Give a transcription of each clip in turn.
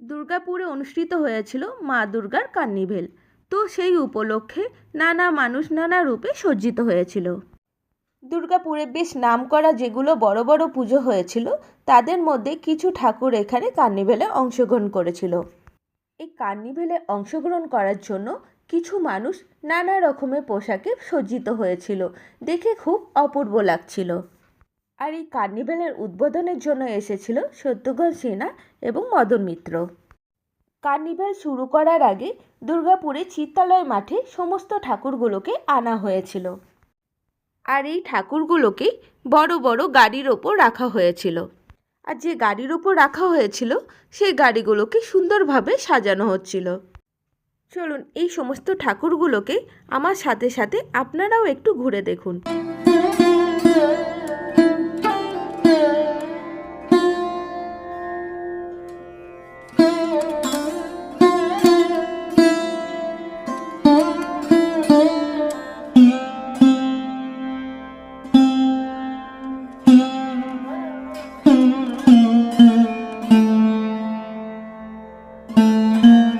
দুর্গাপুরে অনুষ্ঠিত হয়েছিল মা দুর্গার কার্নিভেল তো সেই উপলক্ষে নানা মানুষ নানা রূপে সজ্জিত হয়েছিল। দুর্গাপুরে বেশ নাম করা যেগুলো বড় বড় পুজো হয়েছিল, তাদের মধ্যে কিছু ঠাকুর এখানে কার্নিভেলে অংশগ্রহণ করেছিল। এই কার্নিভেলে অংশগ্রহণ করার জন্য কিছু মানুষ নানা রকমের পোশাকে সজ্জিত হয়েছিল। দেখে খুব অপূর্ব লাগছিল। আর এই কার্নিভেলের উদ্বোধনের জন্য এসেছিল সত্যঘন সিনহা এবং মদন মিত্র। কার্নিভেল শুরু করার আগে দুর্গাপুরে চিত্তালয় মাঠে সমস্ত ঠাকুরগুলোকে আনা হয়েছিল। আর এই ঠাকুরগুলোকে বড় বড় গাড়ির ওপর রাখা হয়েছিল। আর যে গাড়ির ওপর রাখা হয়েছিল, সেই গাড়িগুলোকে সুন্দরভাবে সাজানো হচ্ছিল। চলুন এই সমস্ত ঠাকুরগুলোকে আমার সাথে সাথে আপনারাও একটু ঘুরে দেখুন। এই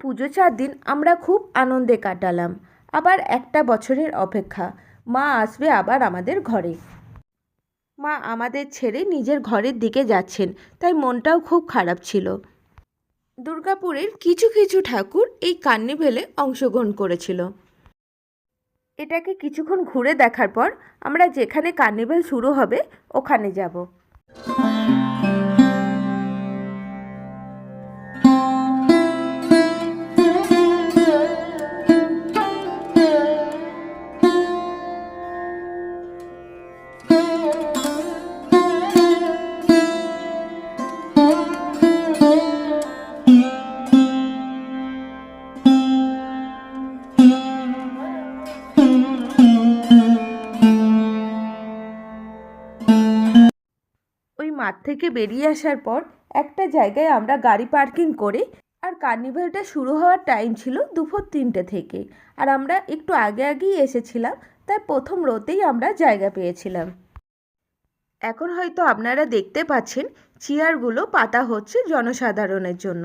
পুজো চার দিন আমরা খুব আনন্দে কাটালাম। আবার একটা বছরের অপেক্ষা। মা আসবে আবার আমাদের ঘরে। মা আমাদের ছেড়ে নিজের ঘরের দিকে যাচ্ছেন, তাই মনটাও খুব খারাপ ছিল। দুর্গাপুরের কিছু কিছু ঠাকুর এই কার্নিভেলে অংশগ্রহণ করেছিল। এটাকে কিছুক্ষণ ঘুরে দেখার পর আমরা যেখানে কার্নিভেল শুরু হবে, ওখানে যাব। মাঠ থেকে বেরিয়ে আসার পর একটা জায়গায় আমরা গাড়ি পার্কিং করে আর কার্নিভেলটা শুরু হওয়ার টাইম ছিল দুপুর তিনটে থেকে। আর আমরা একটু আগে আগেই এসেছিলাম, তাই প্রথম রোতেই আমরা জায়গা পেয়েছিলাম। এখন হয়তো আপনারা দেখতে পাচ্ছেন চেয়ারগুলো পাতা হচ্ছে জনসাধারণের জন্য।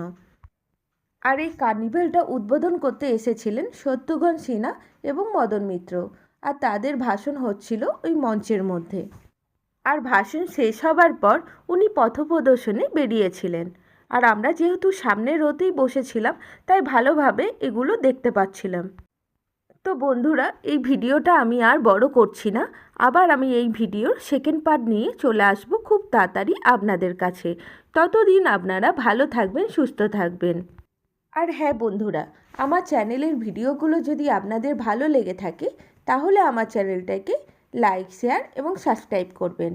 আর এই কার্নিভেলটা উদ্বোধন করতে এসেছিলেন সত্যঘন সিনহা এবং মদন মিত্র। আর তাদের ভাষণ হচ্ছিল ওই মঞ্চের মধ্যে। আর ভাষণ শেষ হবার পর উনি পথপ্রদর্শনে বেরিয়েছিলেন। আর আমরা যেহেতু সামনের রোতেই বসেছিলাম, তাই ভালোভাবে এগুলো দেখতে পাচ্ছিলাম। তো বন্ধুরা, এই ভিডিওটা আমি আর বড় করছি না। আবার আমি এই ভিডিওর সেকেন্ড পার্ট নিয়ে চলে আসব খুব তাড়াতাড়ি আপনাদের কাছে। ততদিন আপনারা ভালো থাকবেন, সুস্থ থাকবেন। আর হ্যাঁ বন্ধুরা, আমার চ্যানেলের ভিডিওগুলো যদি আপনাদের ভালো লেগে থাকে, তাহলে আমার চ্যানেলটাকে লাইক শেয়ার এবং সাবস্ক্রাইব করবেন।